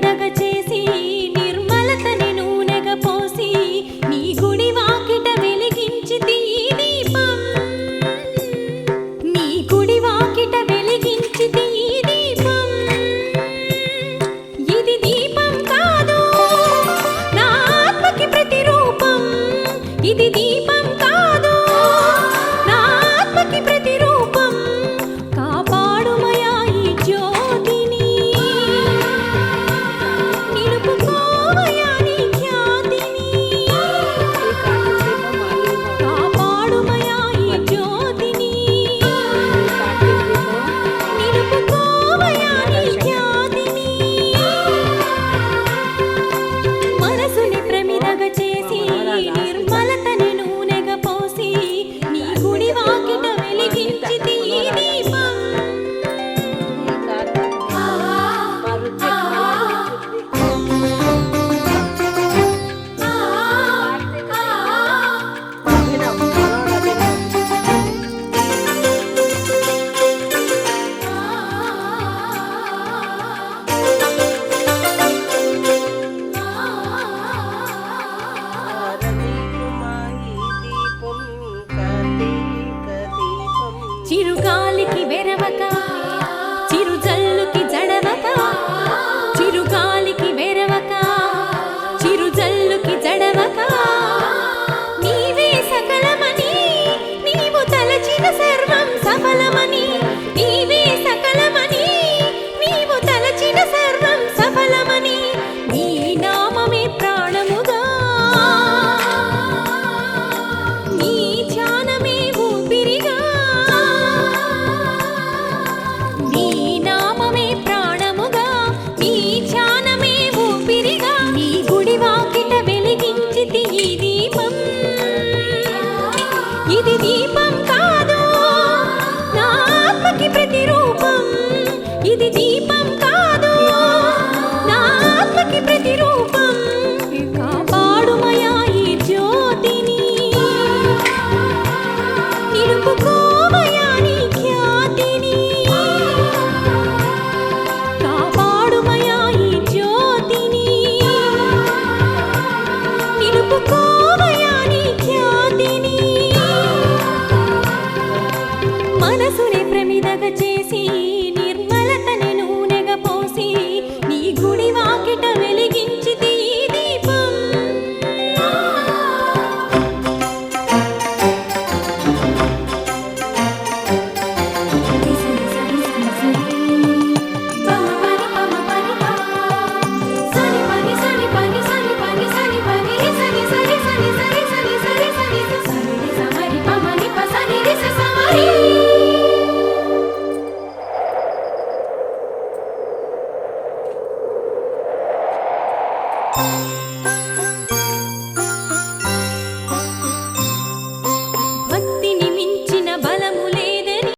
ಮಾಡಿದಾಗ చిరుగాలికి వెరవక దీపం కాదు. నా ఆత్మకి ప్రతిరూపం. ఇది దీపం కాదు ni premida gachi Música